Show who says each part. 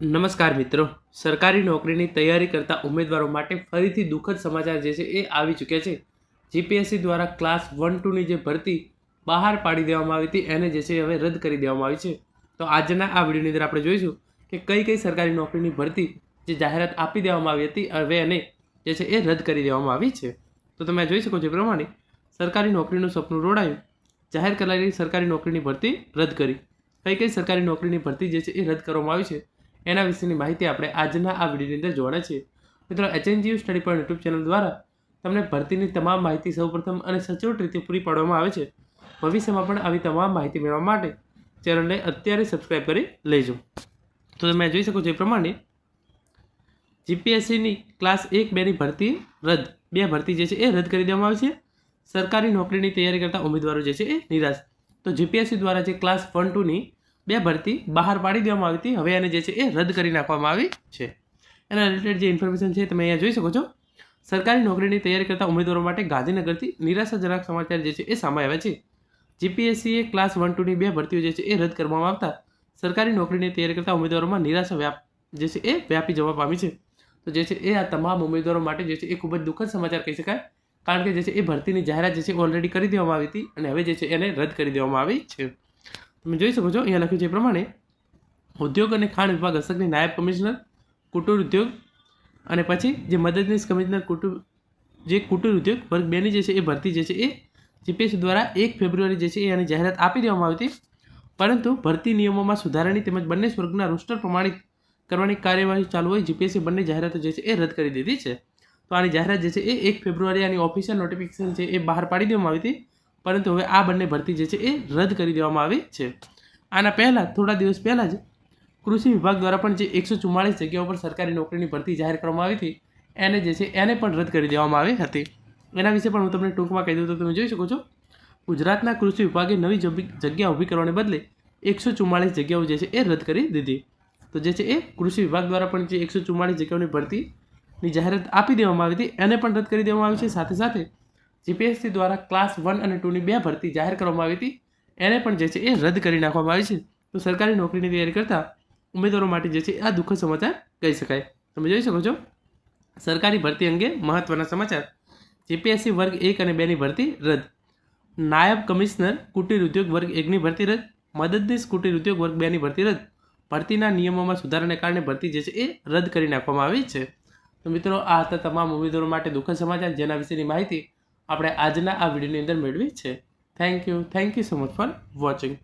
Speaker 1: નમસ્કાર મિત્રો. સરકારી નોકરીની તૈયારી કરતા ઉમેદવારો માટે ફરીથી દુઃખદ સમાચાર જે છે એ આવી ચૂક્યા છે. જીપીએસસી દ્વારા ક્લાસ વન ટુની જે ભરતી બહાર પાડી દેવામાં આવી હતી, એને જે છે હવે રદ કરી દેવામાં આવી છે. તો આજના આ વિડીયોની અંદર આપણે જોઈશું કે કઈ કઈ સરકારી નોકરીની ભરતી જે જાહેરાત આપી દેવામાં આવી હતી, હવે એને જે છે એ રદ કરી દેવામાં આવી છે. તો તમે જોઈ શકો છો પ્રમાણે સરકારી નોકરીનું સપનું રોડાયું. જાહેર કરાયેલી સરકારી નોકરીની ભરતી રદ કરી. કઈ કઈ સરકારી નોકરીની ભરતી જે છે એ રદ કરવામાં આવી છે? એના વિશેની માહિતી આપણે આજના આ વિડીયોની અંદર જોવાના છીએ. મિત્રો HNGU study point YouTube channel દ્વારા તમને ભરતીની તમામ માહિતી સૌપ્રથમ અને સચોટ રીતે પૂરી પાડવામાં આવે છે. ભવિષ્યમાં પણ આવી તમામ માહિતી મેળવવા માટે ચેનલને અત્યારે સબસ્ક્રાઈબ કરી લેજો. તો તમે જોઈ શકો છો એ પ્રમાણે જીપીએસસીની ક્લાસ એક બેની ભરતી રદ. બે ભરતી જે છે એ રદ કરી દેવામાં આવી છે. સરકારી નોકરીની તૈયારી કરતા ઉમેદવારો જે છે એ નિરાશ. તો જીપીએસસી દ્વારા જે ક્લાસ વન ટુની બે ભરતી બહાર પાડી દેવામાં આવી હતી. હવે એને જે છે એ રદ કરી નાખવામાં આવી છે. એના રિલેટેડ જે ઇન્ફોર્મેશન છે તમે અહીંયા જોઈ શકો છો. સરકારી નોકરીની તૈયારી કરતા ઉમેદવારો માટે ગાંધીનગરથી નિરાશાજનક સમાચાર જે છે એ સામે આવ્યા છે. જીપીએસસીએ ક્લાસ વન ટુની બે ભરતીઓ જે છે એ રદ કરવામાં આવતા સરકારી નોકરીની તૈયારી કરતા ઉમેદવારોમાં નિરાશા વ્યાપ જે છે એ વ્યાપી જવા પામી છે. તો જે છે એ આ તમામ ઉમેદવારો માટે જે છે એ ખૂબ જ દુઃખદ સમાચાર કહી શકાય. કારણ કે જે છે એ ભરતીની જાહેરાત જે છે ઓલરેડી કરી દેવામાં આવી હતી અને હવે જે છે એને રદ કરી દેવામાં આવી છે. તમે જોઈ શકો છો, અહીંયા લખ્યું છે એ પ્રમાણે, ઉદ્યોગ અને ખાણ વિભાગ હસ્તકની નાયબ કમિશનર કુટીર ઉદ્યોગ અને પછી જે મદદનીશ કમિશનર કુટુર જે કુટુર ઉદ્યોગ વર્ગ બેની જે છે એ ભરતી જે છે એ જીપીએસસી દ્વારા એક ફેબ્રુઆરી જે છે એ એની જાહેરાત આપી દેવામાં આવી હતી. પરંતુ ભરતી નિયમોમાં સુધારાની તેમજ બંને સ્વર્ગના રોસ્ટર પ્રમાણિત કરવાની કાર્યવાહી ચાલુ હોય જીપીએસસી બંને જાહેરાતો જે છે એ રદ કરી દીધી છે. તો આની જાહેરાત જે છે એ એક ફેબ્રુઆરી આની ઓફિશિયલ નોટિફિકેશન છે એ બહાર પાડી દેવામાં આવી હતી. પરંતુ હવે આ બંને ભરતી જે છે એ રદ કરી દેવામાં આવી છે. આના પહેલાં, થોડા દિવસ પહેલાં જ કૃષિ વિભાગ દ્વારા પણ જે એકસો ચુમ્માળીસ જગ્યાઓ પર સરકારી નોકરીની ભરતી જાહેર કરવામાં આવી હતી, એને જે છે એને પણ રદ કરી દેવામાં આવી હતી. એના વિશે પણ હું તમને ટૂંકમાં કહી દઉં તો તમે જોઈ શકો છો. ગુજરાતના કૃષિ વિભાગે નવી જગ્યા ઊભી કરવાને બદલે એકસો ચુમ્માળીસ જગ્યાઓ જે છે એ રદ કરી દીધી. તો જે છે એ કૃષિ વિભાગ દ્વારા પણ જે એકસો ચુમ્માળીસ જગ્યાઓની ભરતીની જાહેરાત આપી દેવામાં આવી હતી, એને પણ રદ કરી દેવામાં આવી છે. સાથે સાથે જીપીએસસી દ્વારા ક્લાસ વન અને ટુની બે ભરતી જાહેર કરવામાં આવી હતી. એને પણ જે છે એ રદ કરી નાખવામાં આવી છે. તો સરકારી નોકરીની તૈયારી કરતા ઉમેદવારો માટે જે છે આ દુઃખદ સમાચાર કહી શકાય. તમે જોઈ શકો છો. સરકારી ભરતી અંગે મહત્વના સમાચાર. જીપીએસસી વર્ગ એક અને બેની ભરતી રદ. નાયબ કમિશનર કુટીર ઉદ્યોગ વર્ગ એકની ભરતી રદ. મદદનીશ કુટીર ઉદ્યોગ વર્ગ બેની ભરતી રદ. ભરતીના નિયમોમાં સુધારાને કારણે ભરતી જે છે એ રદ કરી નાખવામાં આવી છે. તો મિત્રો, આ હતા તમામ ઉમેદવારો માટે દુઃખદ સમાચાર. જેના વિશેની માહિતી આપણે આજના આ વિડીયોની અંદર મેળવી છે. Thank you thank you so much for watching